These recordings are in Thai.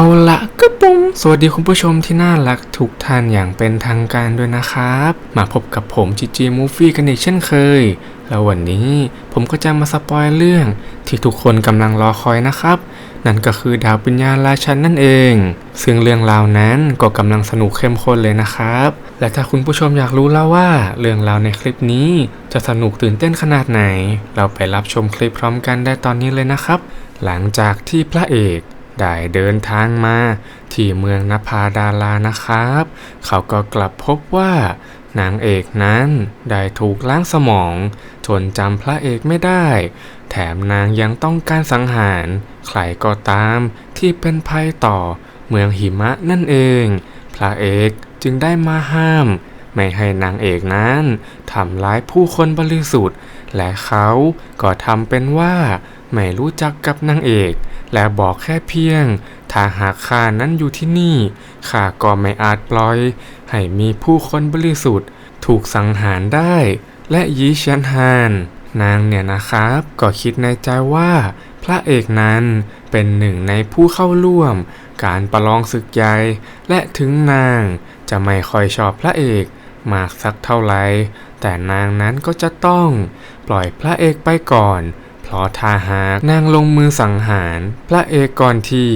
เอาละก็ปุ้มสวัสดีคุณผู้ชมที่น่ารักทุกท่านอย่างเป็นทางการด้วยนะครับ มาพบกับผมจีจีมูฟี่กันอีกเช่นเคย แล้ววันนี้ผมก็จะมาสปอยเรื่องที่ทุกคนกำลังรอคอยนะครับ นั่นก็คือดาวปัญญาราชันนั่นเอง ซึ่งเรื่องราวนั้นก็กำลังสนุกเข้มข้นเลยนะครับ และถ้าคุณผู้ชมอยากรู้แล้วว่า เรื่องราวในคลิปนี้จะสนุกตื่นเต้นขนาดไหน เราไปรับชมคลิปพร้อมกันได้ตอนนี้เลยนะครับ หลังจากที่พระเอก ได้เดินทางมา ที่เมืองนภาดารานะครับ เขาก็กลับพบว่านางเอกนั้นได้ถูกล้างสมองจนจำพระเอกไม่ได้ แถมนางยังต้องการสังหาร ใครก็ตามที่เป็นภัยต่อเมืองหิมะนั่นเอง พระเอกจึงได้มาห้าม ไม่ให้นางเอกนั้นทำร้ายผู้คนบริสุทธิ์ และเขาก็ทำเป็นว่า ไม่รู้จักกับนางเอก และบอกแค่เพียง ถ้าหากข้านั้นอยู่ที่นี่ข้าก็ไม่อาจปล่อย ให้มีผู้คนบริสุทธิ์ ถูกสังหารได้ และยีเชียนฮานนางเนี่ยนะครับ ก็คิดในใจว่า พระเอกนั้นเป็นหนึ่งในผู้เข้าร่วม การประลองศึกใหญ่และถึงนางจะไม่ค่อยชอบพระเอกมากสักเท่าไหร่แต่นางนั้นก็จะต้องปล่อยพระเอกไปก่อน พราะถ้าหากนางลงมือสังหาร พระเอกก่อนที่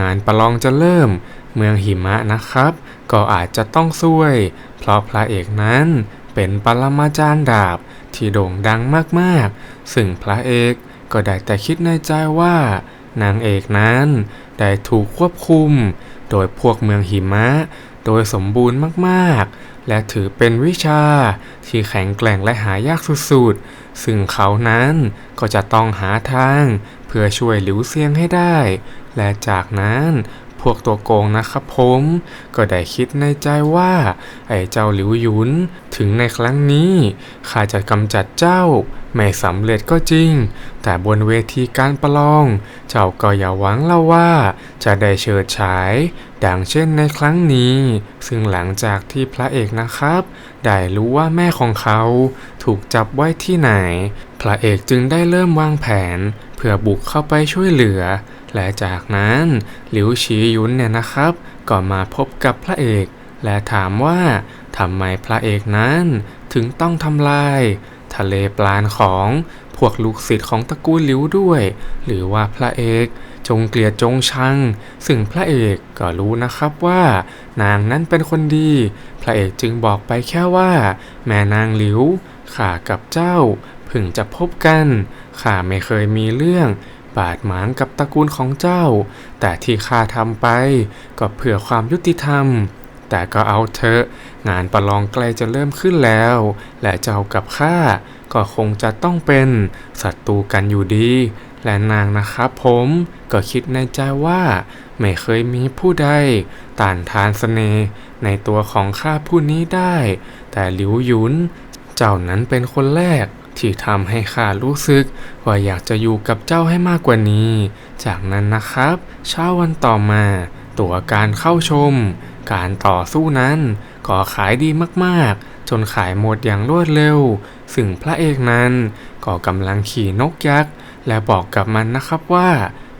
งานประลองจะเริ่ม เมืองหิมะนะครับ ก็อาจจะต้องช่วย เพราะพระเอกนั้นเป็นปรมาจารย์ดาบที่โด่งดังมากๆ ซึ่งพระเอกก็ได้แต่คิดในใจว่า นางเอกนั้นได้ถูกควบคุม โดยพวกเมืองหิมะ โดยสมบูรณ์มากๆ และถือเป็นวิชาที่แข็งแกร่งและหายากสุดๆ ซึ่งเขานั้นก็จะต้องหาทางเพื่อช่วยหลิวเซียงให้ได้ และจากนั้น พวกตัวโกงนะครับผม ก็ได้คิดในใจว่า ไอ้เจ้าหลิวหยุน ถึงในครั้งนี้ข้าจะกำจัดเจ้า ไม่สำเร็จก็จริง แต่บนเวทีการประลอง เจ้าก็อย่าหวังแล้วว่า จะได้เฉิดฉาย ดังเช่นในครั้งนี้ ซึ่งหลังจากที่พระเอกนะครับ ได้รู้ว่าแม่ของเขาถูกจับไว้ที่ไหน พระเอกจึงได้เริ่มวางแผน เพื่อบุกเข้าไปช่วยเหลือ และจากนั้นหลิวฉียุนเนี่ยนะครับ ก็มาพบกับพระเอก และถามว่าทำไมพระเอกนั้นถึงต้องทำลาย ทะเลปลานของพวกลูกศิษย์ของตระกูลหลิวด้วย หรือว่าพระเอกจงเกลียดจงชัง ซึ่งพระเอกก็รู้นะครับว่า นางนั้นเป็นคนดี พระเอกจึงบอกไปแค่ว่า แม่นางหลิวข้ากับเจ้าเพิ่งจะพบกันข้าไม่เคยมีเรื่อง บาดหมางกับตระกูลของเจ้า แต่ที่ข้าทำไปก็เพื่อความยุติธรรม แต่ก็เอาเถอะ งานประลองใกล้จะเริ่มขึ้นแล้ว และเจ้ากับข้าก็คงจะต้องเป็นศัตรูกันอยู่ดี และนางนะครับผมก็คิดในใจว่า ไม่เคยมีผู้ใดต้านทานเสน่ห์ในตัวของข้าผู้นี้ได้ แต่หลิวหยุน เจ้านั้นเป็นคนแรก ที่ทำให้ข้ารู้สึก ว่าอยากจะอยู่กับเจ้าให้มากกว่านี้ จากนั้นนะครับ เช้าวันต่อมา ตั๋วการเข้าชม การต่อสู้นั้นก็ขายดีมากๆ จนขายหมดอย่างรวดเร็ว ซึ่งพระเอกนั้น ก็กำลังขี่นกยักษ์ และบอกกับมันนะครับว่า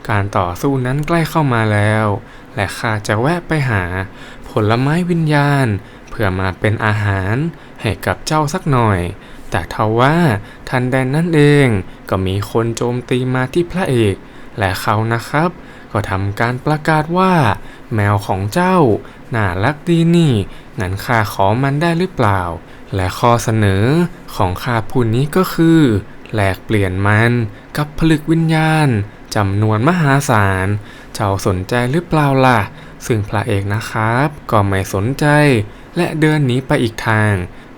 การต่อสู้นั้นใกล้เข้ามาแล้ว และข้าจะแวะไปหา ผลไม้วิญญาณ เพื่อมาเป็นอาหารให้กับเจ้าสักหน่อย แต่ทว่าทันใดนั้นเองก็มีคนโจมตีมาที่พระเอก และเขานะครับ ก็ทำการประกาศว่า แมวของเจ้า น่ารักดีนี่ งั้นข้าขอมันได้หรือเปล่า และข้อเสนอของข้าผู้นี้ก็คือแลกเปลี่ยนมันกับผลึกวิญญาณจำนวนมหาศาล เจ้าสนใจหรือเปล่าล่ะ ซึ่งพระเอกนะครับ ก็ไม่สนใจและเดินหนีไปอีกทาง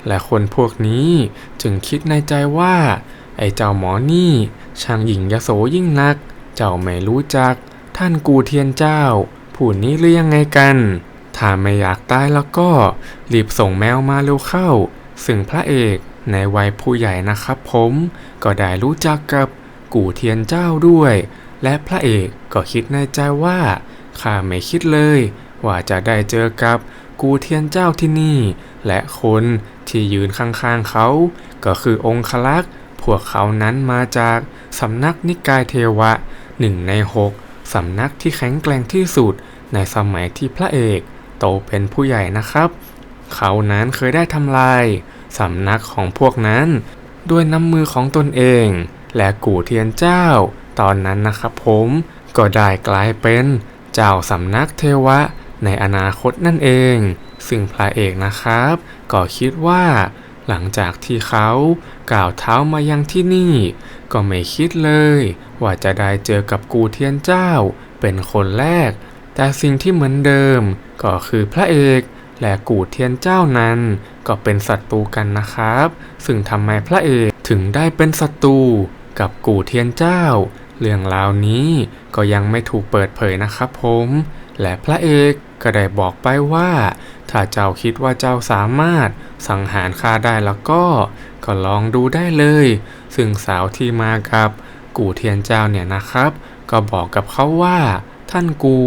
และคนพวกนี้จึงคิดในใจว่า ไอ้เจ้าหมอนี่ ช่างหญิงยโสยิ่งนัก เจ้าไม่รู้จัก ท่านกูเทียนเจ้า ผู้นี้หรือยังไงกัน ถ้าไม่อยากตายแล้วก็ รีบส่งแมวมาเร็วเข้า ซึ่งพระเอกในวัยผู้ใหญ่นะครับผม ก็ได้รู้จักกับกู่เทียนเจ้าด้วย และพระเอกก็คิดในใจว่าข้าไม่คิดเลย ว่าจะได้เจอกับกูเทียนเจ้าที่นี่ และคนที่ยืนข้างๆเขา ก็คือองคลักษ์พวกเขานั้นมาจากสำนักนิกายเทวะหนึ่งในหกสำนักที่แข็งแกร่งที่สุดในสมัยที่พระเอกโตเป็นผู้ใหญ่นะครับ เขานั้นเคยได้ทำลายสำนักของพวกนั้น ด้วยน้ำมือของตนเอง และกู่เทียนเจ้า ตอนนั้นนะครับผมก็ได้กลายเป็นเจ้าสำนักเทวะในอนาคตนั่นเอง ซึ่งพระเอกนะครับ ก็คิดว่า หลังจากที่เขาก่าวเท้ามายังที่นี่ ก็ไม่คิดเลย ว่าจะได้เจอกับกูเทียนเจ้า เป็นคนแรก แต่สิ่งที่เหมือนเดิม ก็คือพระเอกและกูเทียนเจ้านั้นก็เป็นศัตรูกันนะครับ ซึ่งทำไมพระเอกถึงได้เป็นศัตรูกับกูเทียนเจ้า เรื่องราวนี้ก็ยังไม่ถูกเปิดเผยนะครับผม และพระเอกก็ได้บอกไปว่า ถ้าเจ้าคิดว่าเจ้าสามารถสังหารข้าได้แล้วก็ ก็ลองดูได้เลย ซึ่งสาวที่มากับกูเทียนเจ้าเนี่ยนะครับ ก็บอกกับเขาว่า ท่านกู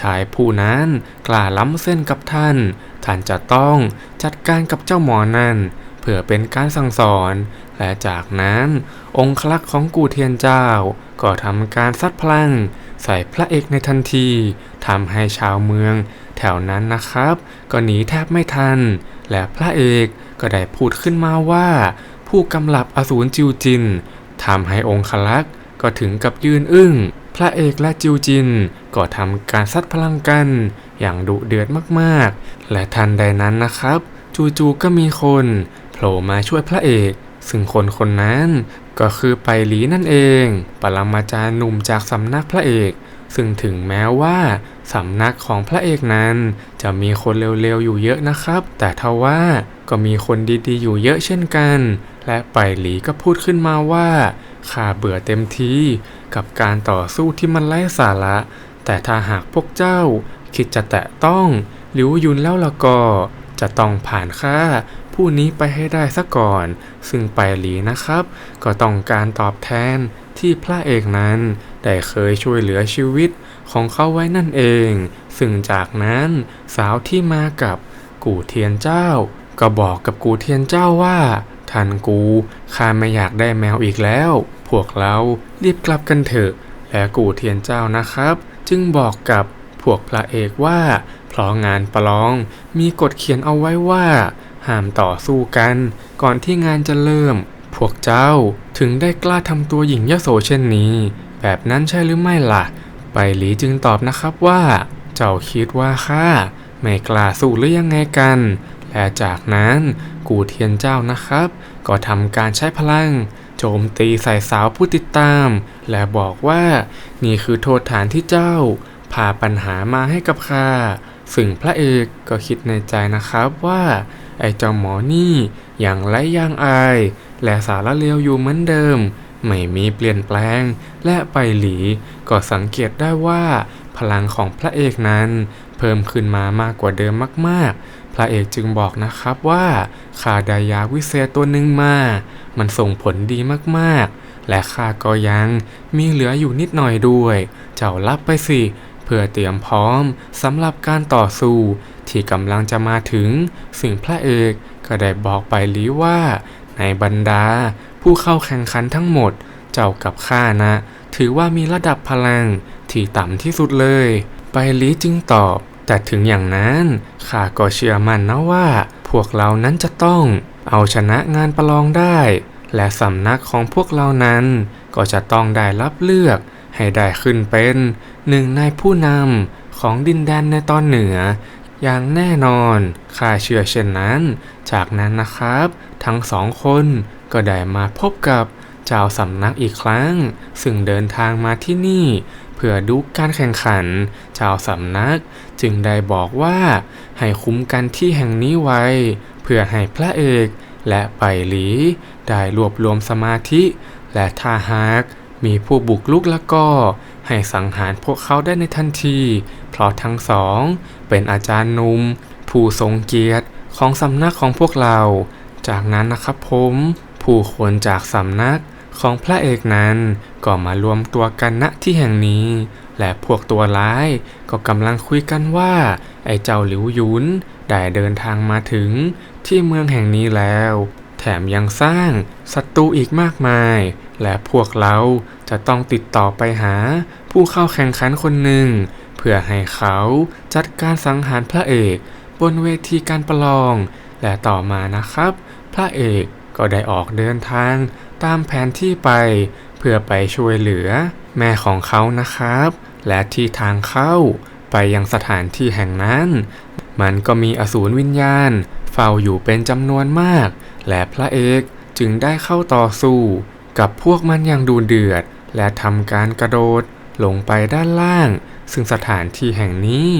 ชายผู้นั้นกล้าล้ำเส้นกับท่าน ท่านจะต้องจัดการกับเจ้าหมอนั่น เพื่อเป็นการสั่งสอน และจากนั้น องค์คลักษ์ของกูเทียนเจ้า ก็ทำการซัดพลัง ใส่พระเอกในทันทีทำให้ชาวเมือง แถวนั้นนะครับ ก็หนีแทบไม่ทัน และพระเอกก็ได้พูดขึ้นมาว่า ผู้กำลับอสูรจิวจินทำให้องคลักษ์ก็ถึงกับยืนอึ้ง พระเอกและจิวจินก็ทำการซัดพลังกัน อย่างดุเดือดมากๆ และทันใดนั้นนะครับ จู่ๆก็มีคนโผล่มาช่วยพระเอก ซึ่งคนคนนั้นก็คือไปหลีนั่นเอง ปรมาจารย์หนุ่มจากสำนักพระเอก ซึ่งถึงแม้ว่าสำนักของพระเอกนั้น จะมีคนเร็วๆอยู่เยอะนะครับ แต่ทว่าก็มีคนดีๆอยู่เยอะเช่นกัน และไปหลีก็พูดขึ้นมาว่าข้าเบื่อเต็มทีกับการต่อสู้ที่มันไร้สาระ แต่ถ้าหากพวกเจ้า คิดจะแตะต้องหลิวยุนแล้วละก็ จะต้องผ่านข้าผู้นี้ไปให้ได้ซะก่อน ซึ่งไปหลีนะครับ ก็ต้องการตอบแทนที่พระเอกนั้น ได้เคยช่วยเหลือชีวิตของเขาไว้นั่นเอง ซึ่งจากนั้นสาวที่มากับกูเทียนเจ้า ก็บอกกับกูเทียนเจ้าว่าท่านกูข้าไม่อยากได้แมวอีกแล้ว พวกเรารีบกลับกันเถอะ และกูเทียนเจ้านะครับ จึงบอกกับพวกพระเอกว่า เพราะงานประลองมีกฎเขียนเอาไว้ว่า ห้ามต่อสู้กัน ก่อนที่งานจะเริ่ม พวกเจ้าถึงได้กล้าทำตัวหญิงยโสเช่นนี้ แบบนั้นใช่หรือไม่ล่ะ ไปหลีจึงตอบนะครับว่า เจ้าคิดว่าข้าไม่กล้าสู้หรือยังไงกัน และจากนั้นกูเทียนเจ้านะครับ ก็ทำการใช้พลัง โจมตีใส่สาวผู้ติดตาม และบอกว่านี่คือโทษฐานที่เจ้า พาปัญหามาให้กับข้าซึ่งพระเอกก็คิดในใจนะครับว่า ไอ้เจ้าหมอนี่อย่างไรย่างอาย และสารเลวอยู่เหมือนเดิม ไม่มีเปลี่ยนแปลง และไปหลี ก็สังเกตได้ว่า พลังของพระเอกนั้น เพิ่มขึ้นมามากกว่าเดิมมาก ๆ พระเอกจึงบอกนะครับว่าข้าได้ยาวิเศษตัวหนึ่งมา มันส่งผลดีมากๆ และข้าก็ยังมีเหลืออยู่นิดหน่อยด้วย เจ้ารับไปสิเพื่อเตรียมพร้อมสำหรับการต่อสู้ที่กำลังจะมาถึง สิ่งพระเอกก็ได้บอกไปหลีว่าในบรรดา ผู้เข้าแข่งขันทั้งหมดเจ้ากับข้านะ ถือว่ามีระดับพลังที่ต่ำที่สุดเลย ไปลีจึงตอบ แต่ถึงอย่างนั้นข้าก็เชื่อมั่นนะว่า พวกเรานั้นจะต้องเอาชนะงานประลองได้ และสำนักของพวกเรานั้น ก็จะต้องได้รับเลือกให้ได้ขึ้นเป็นหนึ่งในผู้นำของดินแดนในตอนเหนือ อย่างแน่นอนข้าเชื่อเช่นนั้น จากนั้นนะครับ ทั้งสองคน ก็ได้มาพบกับเจ้าสำนักอีกครั้ง ซึ่งเดินทางมาที่นี่ เพื่อดูการแข่งขัน เจ้าสำนักจึงได้บอกว่า ให้คุ้มกันที่แห่งนี้ไว้ เพื่อให้พระเอกและไปหลี ได้รวบรวมสมาธิ และถ้าหากมีผู้บุกลุกแล้วก็ ให้สังหารพวกเขาได้ในทันที เพราะทั้งสอง เป็นอาจารย์หนุ่มผู้ทรงเกียรติของสำนักของพวกเรา จากนั้นนะครับผม ผู้คนจากสำนักของพระเอกนั้นก็มารวมตัวกันณที่แห่งนี้ และพวกตัวร้ายก็กำลังคุยกันว่า ไอ้เจ้าหลิวยุนได้เดินทางมาถึงที่เมืองแห่งนี้แล้ว แถมยังสร้างศัตรูอีกมากมาย และพวกเราจะต้องติดต่อไปหาผู้เข้าแข่งขันคนหนึ่ง เพื่อให้เขาจัดการสังหารพระเอก บนเวทีการประลอง และต่อมานะครับ พระเอก ก็ได้ออกเดินทางตามแผนที่ไป เพื่อไปช่วยเหลือ แม่ของเขานะครับ และที่ทางเข้า ไปยังสถานที่แห่งนั้น มันก็มีอสูรวิญญาณ เฝ้าอยู่เป็นจำนวนมาก และพระเอกจึงได้เข้าต่อสู้ กับพวกมันอย่างดูเดือด และทำการกระโดดลงไปด้านล่าง ซึ่งสถานที่แห่งนี้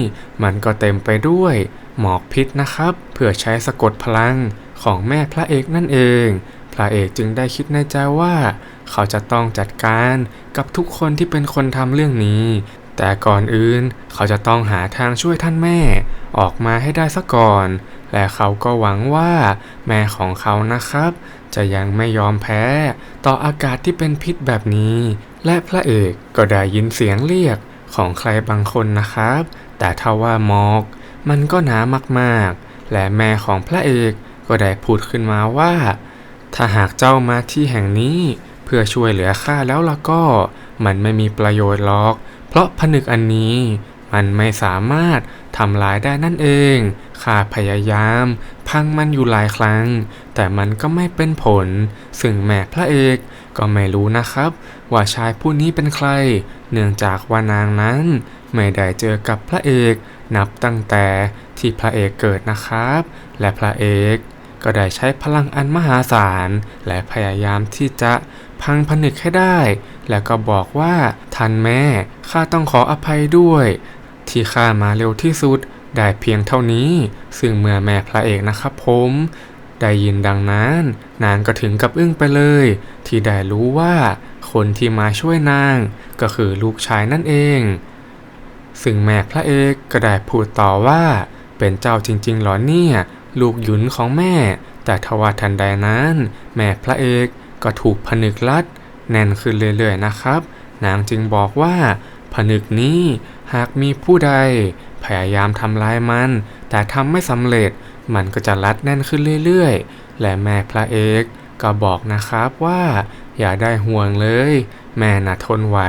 มันก็เต็มไปด้วย หมอกพิษนะครับ เพื่อใช้สะกดพลัง ของแม่พระเอกนั่นเอง พระเอกจึงได้คิดในใจว่า เขาจะต้องจัดการกับทุกคนที่เป็นคนทำเรื่องนี้ แต่ก่อนอื่นเขาจะต้องหาทางช่วยท่านแม่ ออกมาให้ได้ซะก่อน และเขาก็หวังว่า แม่ของเขานะครับ จะยังไม่ยอมแพ้ ต่ออากาศที่เป็นพิษแบบนี้ และพระเอกก็ได้ยินเสียงเรียกของใครบางคนนะครับ แต่ถ้าว่าหมอก มันก็หนามากๆ และแม่ของพระเอก ก็ได้พูดขึ้นมาว่า ถ้าหากเจ้ามาที่แห่งนี้เพื่อช่วยเหลือข้าแล้วล่ะก็ มันไม่มีประโยชน์หรอก เพราะผนึกอันนี้ มันไม่สามารถทำลายได้นั่นเองข้าพยายาม พังมันอยู่หลายครั้ง แต่มันก็ไม่เป็นผล ซึ่งแม่พระเอกก็ไม่รู้นะครับ ว่าชายผู้นี้เป็นใคร เนื่องจากว่านางนั้น ไม่ได้เจอกับพระเอกนับตั้งแต่ที่พระเอกเกิดนะครับ และพระเอก ก็ได้ใช้พลังอันมหาศาล และพยายามที่จะพังผนึกให้ได้ แล้วก็บอกว่าท่านแม่ข้าต้องขออภัยด้วย ที่ข้ามาเร็วที่สุดได้เพียงเท่านี้ ซึ่งเมื่อแม่พระเอกนะครับผม ได้ยินดังนั้น นางก็ถึงกับอึ้งไปเลย ที่ได้รู้ว่าคนที่มาช่วยนางก็คือลูกชายนั่นเอง ซึ่งแม่พระเอกก็ได้พูดต่อว่าเป็นเจ้าจริงๆหรอเนี่ย ลูกหยุนของแม่ แต่ทว่าทันใดนั้น แม่พระเอกก็ถูกผนึกลัด แน่นขึ้นเรื่อยๆนะครับ นางจึงบอกว่า ผนึกนี้หากมีผู้ใด พยายามทำลายมัน แต่ทำไม่สำเร็จมันก็จะรัดแน่นขึ้นเรื่อยๆ และแม่พระเอกก็บอกนะครับว่า อย่าได้ห่วงเลย แม่น่ะทนไหว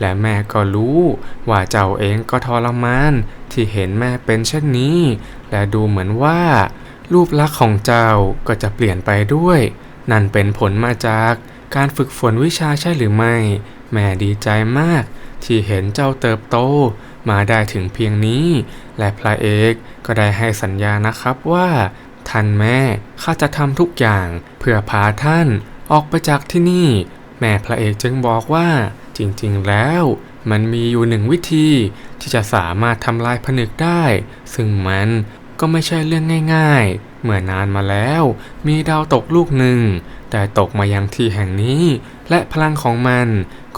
และแม่ก็รู้ ว่าเจ้าเองก็ทรมาน ที่เห็นแม่เป็นเช่นนี้ และดูเหมือนว่า รูปลักษณ์ของเจ้าก็จะเปลี่ยนไปด้วย นั่นเป็นผลมาจากการฝึกฝนวิชาใช่หรือไม่ แม่ดีใจมาก ที่เห็นเจ้าเติบโต มาได้ถึงเพียงนี้ และพระเอกก็ได้ให้สัญญานะครับว่า ท่านแม่ข้าจะทำทุกอย่าง เพื่อพาท่านออกไปจากที่นี่ แม่พระเอกจึงบอกว่าจริงๆแล้วมันมีอยู่หนึ่งวิธีที่จะสามารถทำลายผนึกได้ ซึ่งมันก็ไม่ใช่เรื่องง่าย ๆ เมื่อนานมาแล้ว มีดาวตกลูกหนึ่ง แต่ตกมายังที่แห่งนี้ และพลังของมัน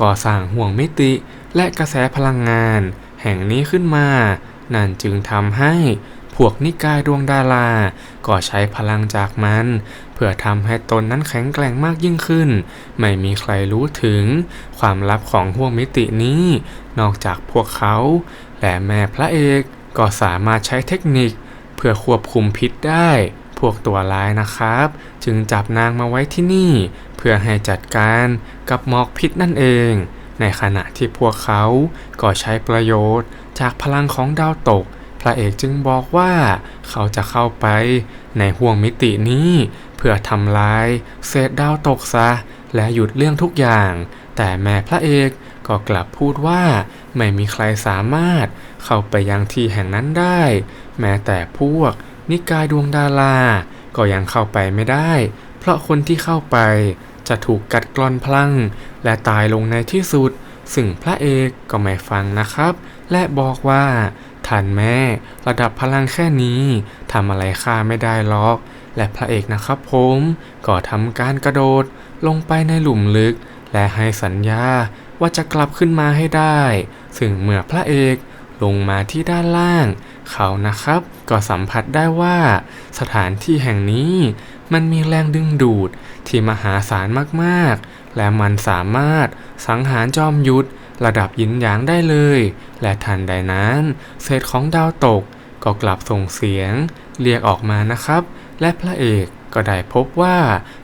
ก่อสร้างห่วงมิติ และกระแสพลังงาน แห่งนี้ขึ้นมา นั่นจึงทำให้พวกนิกายดวงดารา ก็ใช้พลังจากมัน เพื่อทำให้ตนนั้นแข็งแกร่งมากยิ่งขึ้น ไม่มีใครรู้ถึง ความลับของห่วงมิตินี้ นอกจากพวกเขา และแม่พระเอกก็สามารถใช้เทคนิค เพื่อควบคุมพิษได้ พวกตัวร้ายนะครับ จึงจับนางมาไว้ที่นี่ เพื่อให้จัดการกับหมอกพิษนั่นเอง ในขณะที่พวกเขาก็ใช้ประโยชน์จากพลังของดาวตก พระเอกจึงบอกว่าเขาจะเข้าไปในห่วงมิตินี้ เพื่อทำลายเศษดาวตกซะ และหยุดเรื่องทุกอย่าง แต่แม่พระเอกก็กลับพูดว่าไม่มีใครสามารถเข้าไปยังที่แห่งนั้นได้ แม้แต่พวกนิกายดวงดารา ก็ยังเข้าไปไม่ได้ เพราะคนที่เข้าไปจะถูกกัดกร่อนพลัง และตายลงในที่สุด ซึ่งพระเอกก็ไม่ฟังนะครับ และบอกว่า ท่านแม่ ระดับพลังแค่นี้ทำอะไรข้าไม่ได้หรอก และพระเอกนะครับผม ก็ทำการกระโดดลงไปในหลุมลึก และให้สัญญาว่าจะกลับขึ้นมาให้ได้ ซึ่งเมื่อพระเอกลงมาที่ด้านล่าง เขานะครับ ก็สัมผัสได้ว่า สถานที่แห่งนี้มันมีแรงดึงดูดที่มหาศาลมากๆ และมันสามารถสังหารจอมยุทธ ระดับยินหยางได้เลย และทันใดนั้นเศษของดาวตกก็กลับส่งเสียง เรียกออกมานะครับ และพระเอกก็ได้พบว่า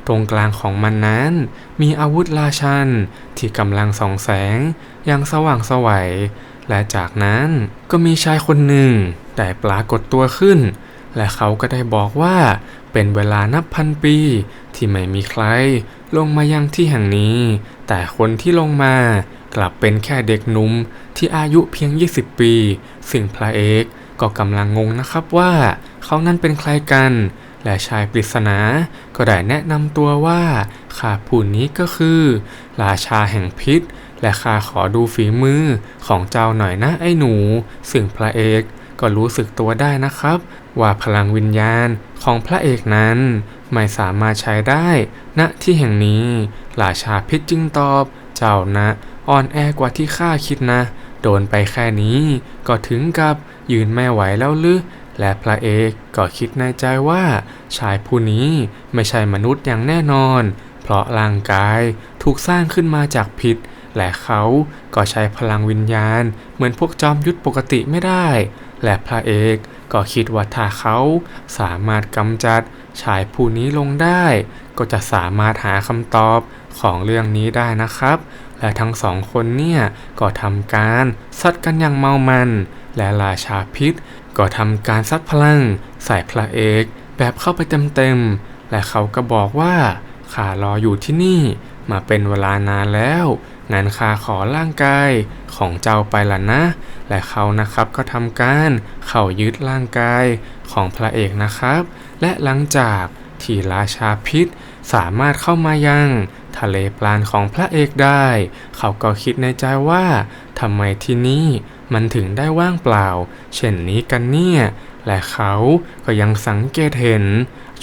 ตรงกลางของมันนั้น มีอาวุธราชัน ที่กำลังส่องแสงอย่างสว่างสวัย และจากนั้นก็มีชายคนหนึ่งได้ปรากฏตัวขึ้น และเขาก็ได้บอกว่าเป็นเวลานับพันปี ที่ไม่มีใครลงมายังที่แห่งนี้ แต่คนที่ลงมา กลับเป็นแค่เด็กหนุ่มที่อายุเพียง 20 ปี ซึ่งพระเอกก็กำลังงงนะครับว่าเขานั้นเป็นใครกัน และชายปริศนาก็ได้แนะนำตัวว่าข้าผู้นี้ก็คือ ราชาแห่งพิษ และข้าขอดูฝีมือของเจ้าหน่อยนะไอ้หนู ซึ่งพระเอกก็รู้สึกตัวได้นะครับ ว่าพลังวิญญาณของพระเอกนั้น ไม่สามารถใช้ได้ณที่แห่งนี้ ราชาพิษจึงตอบ เจ้านะ อ่อนแอกว่าที่ข้าคิดนะ โดนไปแค่นี้ ก็ถึงกับยืนไม่ไหวแล้วหรือและพระเอกก็คิดในใจว่า ชายผู้นี้ไม่ใช่มนุษย์อย่างแน่นอน เพราะร่างกายถูกสร้างขึ้นมาจากพิษ และเขาก็ใช้พลังวิญญาณ เหมือนพวกจอมยุทธปกติไม่ได้ และพระเอกก็คิดว่าถ้าเขาสามารถกำจัดชายผู้นี้ลงได้ ก็จะสามารถหาคำตอบของเรื่องนี้ได้นะครับ และทั้งสองคนเนี่ย ก็ทำการซัดกันอย่างเมามัน และราชาพิษ ก็ทำการซัดพลัง ใส่พระเอกแบบเข้าไปเต็มๆ และเขาก็บอกว่าข้ารออยู่ที่นี่ มาเป็นเวลานานแล้วงั้นข้าขอร่างกายของเจ้าไปล่ะนะ และเขานะครับก็ทำการเข้ายึดร่างกายของพระเอกนะครับ และหลังจากที่ราชาพิษสามารถเข้ามายัง ทะเลปราณของพระเอกได้ เขาก็คิดในใจว่าทำไมที่นี่มันถึงได้ว่างเปล่า เช่นนี้กันเนี่ย และเขาก็ยังสังเกตเห็น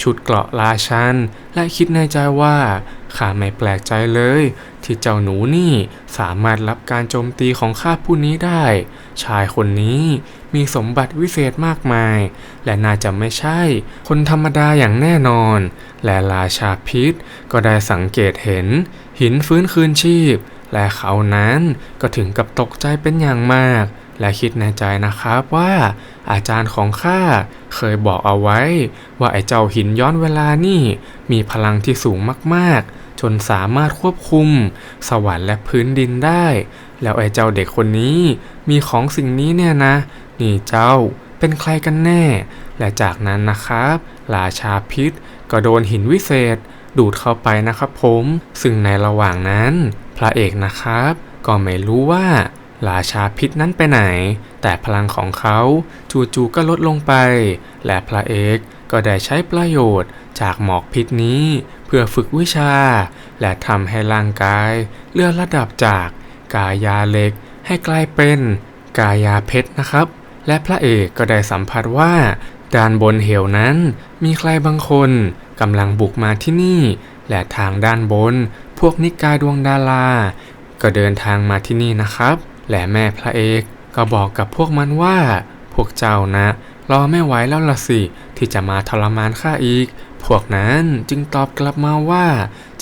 ชุดเกราะราชัน และคิดในใจว่า ข้าไม่แปลกใจเลย ที่เจ้าหนูนี่สามารถรับการโจมตีของข้าผู้นี้ได้ ชายคนนี้มีสมบัติวิเศษมากมาย และน่าจะไม่ใช่ คนธรรมดาอย่างแน่นอน และราชาพิษก็ได้สังเกตเห็น หินฟื้นคืนชีพ และเขานั้นก็ถึงกับตกใจเป็นอย่างมาก และคิดในใจนะครับว่าอาจารย์ของข้าเคยบอกเอาไว้ ว่าไอ้เจ้าหินย้อนเวลานี่มีพลังที่สูงมากๆ จนสามารถควบคุม สวรรค์และพื้นดินได้ แล้วไอ้เจ้าเด็กคนนี้มีของสิ่งนี้เนี่ยนะ นี่เจ้าเป็นใครกันแน่ และจากนั้นนะครับราชาพิษก็โดนหินวิเศษดูดเข้าไปนะครับผม ซึ่งในระหว่างนั้น พระเอกนะครับ ก็ไม่รู้ว่า ราชาพิษนั้นไปไหน แต่พลังของเขาจู่ๆก็ลดลงไป และพระเอกก็ได้ใช้ประโยชน์จากหมอกพิษนี้เพื่อฝึกวิชา และทำให้ร่างกายเลื่อนระดับจากกายาเล็กให้กลายเป็นกายาเพชรนะครับ และพระเอกก็ได้สัมผัสว่า ด้านบนเหวนั้นมีใครบางคนกำลังบุกมาที่นี่ และทางด้านบน พวกนิกายดวงดารา ก็เดินทางมาที่นี่นะครับ และแม่พระเอกก็บอกกับพวกมันว่า พวกเจ้านะรอไม่ไหวแล้วล่ะสิ ที่จะมาทรมานข้าอีก พวกนั้นจึงตอบกลับมาว่า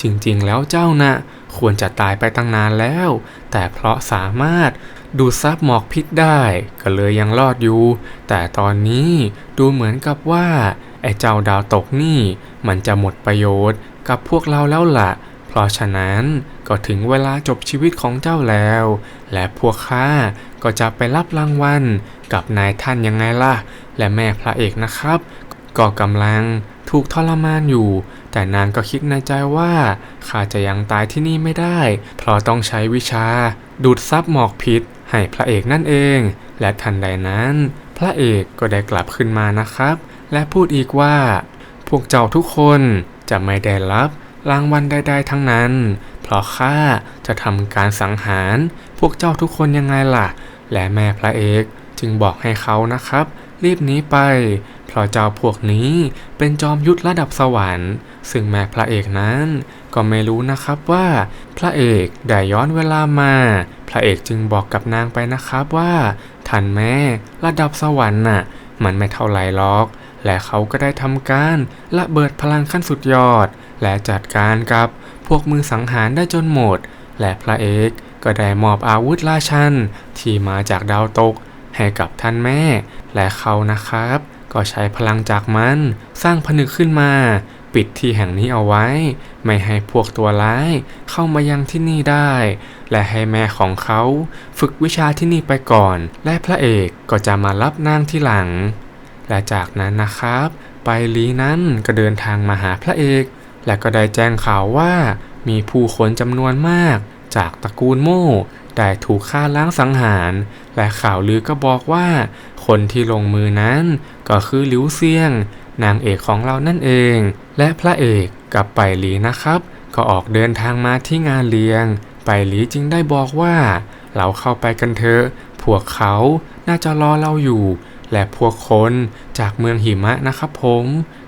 จริงๆ แล้วเจ้านะควรจะตายไปตั้งนานแล้ว แต่เพราะสามารถดูดซับหมอกพิษได้ ก็เลยยังรอดอยู่ แต่ตอนนี้ดูเหมือนกับว่า ไอ้เจ้าดาวตกนี่ มันจะหมดประโยชน์กับพวกเราแล้วล่ะ เพราะฉะนั้น ก็ถึงเวลาจบชีวิตของเจ้าแล้ว และพวกข้าก็จะไปรับรางวัลกับนายท่านยังไงล่ะ และแม่พระเอกนะครับ ก็กำลังถูกทรมานอยู่ แต่นางก็คิดในใจว่าข้าจะยังตายที่นี่ไม่ได้ เพราะต้องใช้วิชา ดูดซับหมอกพิษให้พระเอกนั่นเอง และทันใดนั้น พระเอกก็ได้กลับขึ้นมานะครับ และพูดอีกว่า พวกเจ้าทุกคนจะไม่ได้รับรางวัลใดๆทั้งนั้น เพราะข้าจะทำการสังหารพวกเจ้าทุกคนยังไงล่ะ และแม่พระเอกจึงบอกให้เขานะครับ รีบหนีไป เพราะเจ้าพวกนี้เป็นจอมยุทธระดับสวรรค์ ซึ่งแม่พระเอกนั้นก็ไม่รู้นะครับว่าพระเอกได้ย้อนเวลามา พระเอกจึงบอกกับนางไปนะครับว่าท่านแม่ระดับสวรรค์น่ะมันไม่เท่าไหร่หรอก และเขาก็ได้ทำการระเบิดพลังขั้นสุดยอด และจัดการกับ พวกมือสังหารได้จนหมด และพระเอกก็ได้มอบอาวุธราชัน ที่มาจากดาวตก ให้กับท่านแม่ และเขานะครับ ก็ใช้พลังจากมัน สร้างผนึกขึ้นมา ปิดที่แห่งนี้เอาไว้ ไม่ให้พวกตัวร้ายเข้ามายังที่นี่ได้ และให้แม่ของเขาฝึกวิชาที่นี่ไปก่อน และพระเอกก็จะมารับนางที่หลัง และจากนั้นนะครับ ไปลีนั้นก็เดินทางมาหาพระเอก และก็ได้แจ้งข่าวว่า มีผู้คนจำนวนมาก จากตระกูลโม่ได้ถูกฆ่าล้างสังหาร และข่าวลือก็บอกว่า คนที่ลงมือนั้นก็คือหลิวเซียง นางเอกของเรานั่นเอง และพระเอกกับไปหลีนะครับ ก็ออกเดินทางมาที่งานเลี้ยง ไปหลีจึงได้บอกว่า เราเข้าไปกันเถอะพวกเขาน่าจะรอเราอยู่ และพวกคนจากเมืองหิมะนะครับผม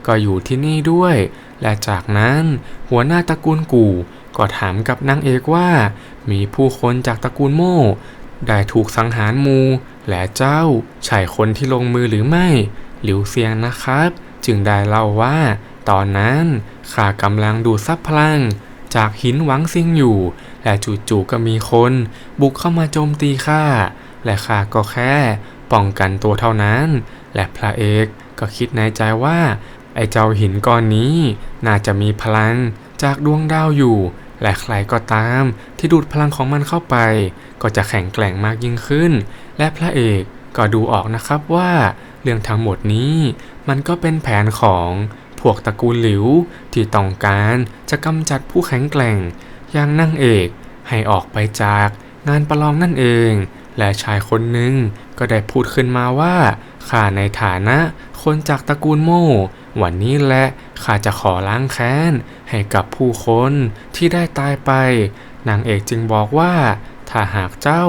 ก็อยู่ที่นี่ด้วย และจากนั้นหัวหน้าตระกูลกู่ก็ถามกับนางเอกว่า มีผู้คนจากตระกูลโม่ ได้ถูกสังหารมู และเจ้าใช่คนที่ลงมือหรือไม่ หลิวเซียงนะครับ จึงได้เล่าว่า ตอนนั้นข้ากำลังดูดซับพลัง จากหินหวังซิงอยู่ และจู่ๆก็มีคน บุกเข้ามาโจมตีข้าและข้าก็แค่ป้องกันตัวเท่านั้น และพระเอกก็คิดในใจว่า ไอ้เจ้าหินก้อนนี้น่าจะมีพลังจากดวงดาวอยู่ และใครก็ตามที่ดูดพลังของมันเข้าไป ก็จะแข็งแกร่งมากยิ่งขึ้น และพระเอกก็ดูออกนะครับว่าเรื่องทั้งหมดนี้มันก็เป็นแผนของพวกตระกูลหลิวที่ต้องการจะกำจัดผู้แข็งแกร่ง อย่างนั่งเอกให้ออกไปจากงานประลองนั่นเอง และชายคนหนึ่งก็ได้พูดขึ้นมาว่า ข้าในฐานะ คนจากตระกูลโม่ วันนี้แหละข้าจะขอล้างแค้น ให้กับผู้คนที่ได้ตายไป นางเอกจึงบอกว่า ถ้าหากเจ้า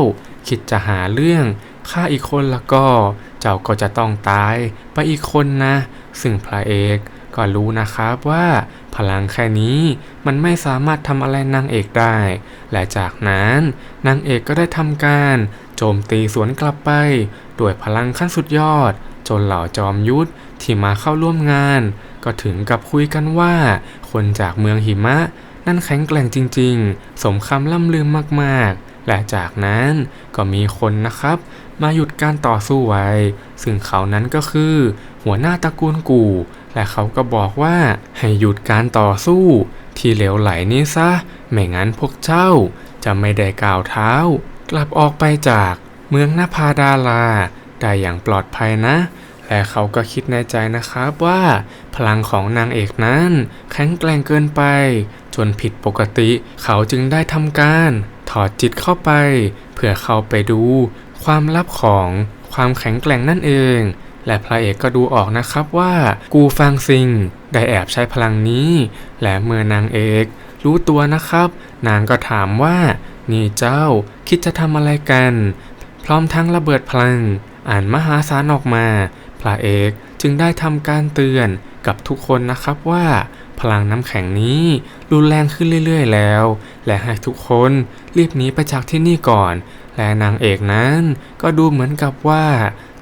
คิดจะหาเรื่องฆ่าอีกคนล้วก็ เจ้าก็จะต้องตายไปอีกคนนะ ซึ่งพระเอกก็รู้นะครับว่าพลังแค่นี้มันไม่สามารถทำอะไรนางเอกได้ และจากนั้นนางเอกก็ได้ทำการ โจมตีสวนกลับไป ด้วยพลังขั้นสุดยอด จนเหล่าจอมยุทธที่มาเข้าร่วมงาน ก็ถึงกับคุยกันว่า คนจากเมืองหิมะ นั่นแข็งแกร่งจริง ๆ สมคำล่ำลืมมากๆ และจากนั้นก็มีคนนะครับ มาหยุดการต่อสู้ไว้ ซึ่งเขานั้นก็คือ หัวหน้าตระกูลกู่ และเขาก็บอกว่าให้หยุดการต่อสู้ ที่เหลวไหลนี้ซะ ไม่งั้นพวกเจ้าจะไม่ได้ก้าวเท้า กลับออกไปจากเมืองนภาดาลาได้อย่างปลอดภัยนะ และเขาก็คิดในใจนะครับว่า พลังของนางเอกนั้นแข็งแกร่งเกินไป จนผิดปกติเขาจึงได้ทำการ ถอดจิตเข้าไป เพื่อเข้าไปดู ความลับของความแข็งแกร่งนั่นเอง และพระเอกก็ดูออกนะครับว่ากูฟังซิงได้แอบใช้พลังนี้ และเมื่อนางเอกรู้ตัวนะครับ นางก็ถามว่านี่เจ้าคิดจะทำอะไรกัน พร้อมทั้งระเบิดพลัง อ่านมหาศาลออกมา พระเอกจึงได้ทำการเตือนกับทุกคนนะครับว่า พลังน้ำแข็งนี้รุนแรงขึ้นเรื่อยๆแล้ว และให้ทุกคนรีบหนีไปจากที่นี่ก่อน และนางเอกนั้นก็ดูเหมือนกับว่า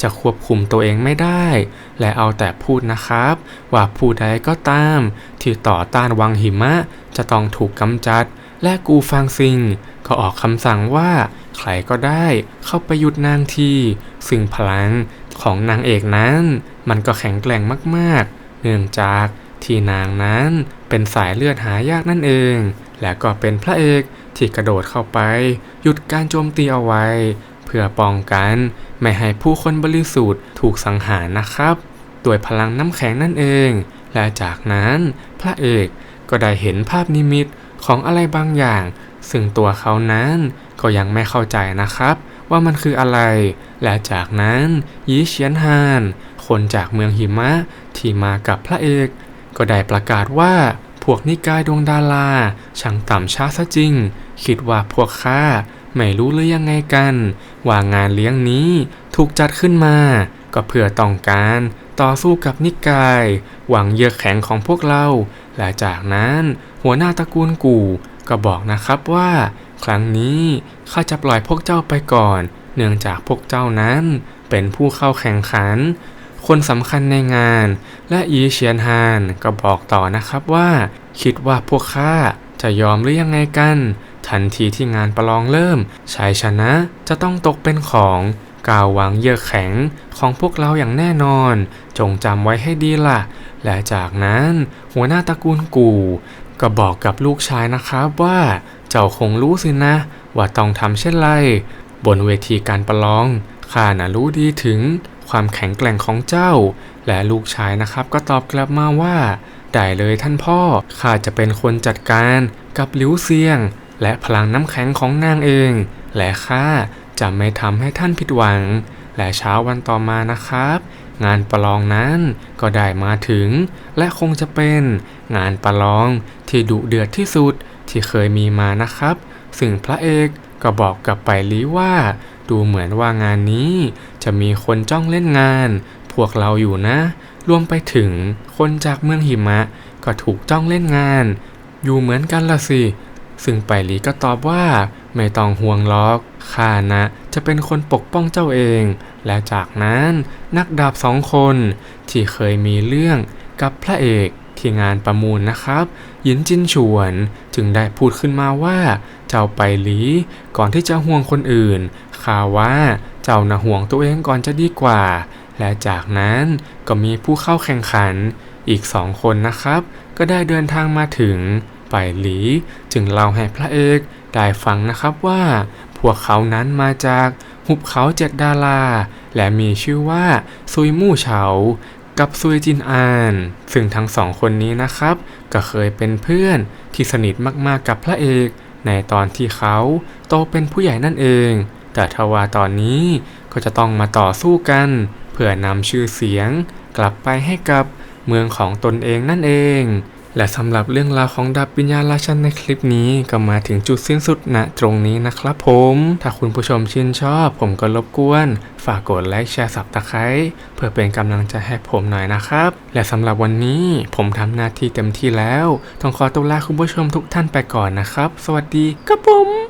จะควบคุมตัวเองไม่ได้ และเอาแต่พูดนะครับ ว่าผู้ใดก็ตาม ที่ต่อต้านวังหิมะจะต้องถูกกำจัด และกูฟังซิง ก็ออกคำสั่งว่าใครก็ได้เข้าไปหยุดนางที ซึ่งพลังของนางเอกนั้น มันก็แข็งแกร่งมากๆ เนื่องจากที่นางนั้นเป็นสายเลือดหายากนั่นเอง และก็เป็นพระเอกที่กระโดดเข้าไป หยุดการโจมตีเอาไว้ เพื่อป้องกันไม่ให้ผู้คนบริสุทธิ์ถูกสังหารนะครับด้วยพลังน้ำแข็งนั่นเอง และจากนั้นพระเอกก็ได้เห็นภาพนิมิตของอะไรบางอย่าง ซึ่งตัวเขานั้นก็ยังไม่เข้าใจนะครับ ว่ามันคืออะไร และจากนั้นยีเฉียนฮาน คนจากเมืองหิมะที่มากับพระเอก ก็ได้ประกาศว่าพวกนิกายดวงดาราช่างต่ำช้าซะจริง คิดว่าพวกข้าไม่รู้หรือยังไงกัน ว่างานเลี้ยงนี้ถูกจัดขึ้นมา ก็เพื่อต้องการต่อสู้กับนิกาย หวังเยือกแข็งของพวกเรา และจากนั้นหัวหน้าตระกูลกู่ก็บอกนะครับว่า ครั้งนี้ข้าจะปล่อยพวกเจ้าไปก่อน เนื่องจากพวกเจ้านั้นเป็นผู้เข้าแข่งขัน คนสำคัญในงาน และอีเชียนฮานก็บอกต่อนะครับว่า คิดว่าพวกข้าจะยอมหรือยังไงกัน ทันทีที่งานประลองเริ่มชายชนะจะต้องตกเป็นของกาววังเยือกแข็งของพวกเราอย่างแน่นอน จงจำไว้ให้ดีล่ะ และจากนั้นหัวหน้าตระกูลกู่ ก็บอกกับลูกชายนะครับว่าเจ้าคงรู้สินะ ว่าต้องทำเช่นไร บนเวทีการประลองข้าน่ะรู้ดีถึงความแข็งแกร่งของเจ้า และลูกชายนะครับก็ตอบกลับมาว่า ได้เลยท่านพ่อข้าจะเป็นคนจัดการกับลิวเซียง และพลังน้ำแข็งของนางเอง และข้าจะไม่ทำให้ท่านผิดหวัง และเช้าวันต่อมานะครับ งานประลองนั้นก็ได้มาถึง และคงจะเป็นงานประลองที่ดุเดือดที่สุดที่เคยมีมานะครับ ซึ่งพระเอกก็บอกกับไปลีว่า ดูเหมือนว่างานนี้จะมีคนจ้องเล่นงาน พวกเราอยู่นะ รวมไปถึงคนจากเมืองหิมะก็ถูกจ้องเล่นงาน อยู่เหมือนกันละสิ ซึ่งไปหลีก็ตอบว่าไม่ต้องห่วงล็อกข้านะจะเป็นคนปกป้องเจ้าเอง และจากนั้นนักดาบสองคน ที่เคยมีเรื่องกับพระเอกที่งานประมูลนะครับ หยินจินฉวนจึงได้พูดขึ้นมาว่า เจ้าไปหลี ก่อนที่จะห่วงคนอื่นข้าว่าเจ้าน่ะห่วงตัวเองก่อนจะดีกว่า และจากนั้นก็มีผู้เข้าแข่งขันอีกสองคนนะครับ ก็ได้เดินทางมาถึง ไปหลีจึงเล่าให้พระเอกได้ฟังนะครับว่า พวกเขานั้นมาจากหุบเขาเจ็ดดารา และมีชื่อว่าซุยมู่เฉากับซุยจินอาน ซึ่งทั้งสองคนนี้นะครับ ก็เคยเป็นเพื่อนที่สนิทมากๆกับพระเอกในตอนที่เขาโตเป็นผู้ใหญ่นั่นเอง แต่ทว่าตอนนี้ก็จะต้องมาต่อสู้กัน เพื่อนำชื่อเสียง กลับไปให้กับเมืองของตนเองนั่นเอง และสำหรับเรื่องราวของดาบวิญญาณราชันในคลิปนี้ก็มาถึงจุดสิ้นสุดณตรงนี้นะครับผม ถ้าคุณผู้ชมชื่นชอบ ผมก็รบกวน ฝากกดไลค์แชร์สับตะไคร้เพื่อเป็นกำลังใจให้ผมหน่อยนะครับ และสำหรับวันนี้ผมทำหน้าที่เต็มที่แล้ว ต้องขอตัวลาคุณผู้ชมทุกท่านไปก่อนนะครับ สวัสดีครับผม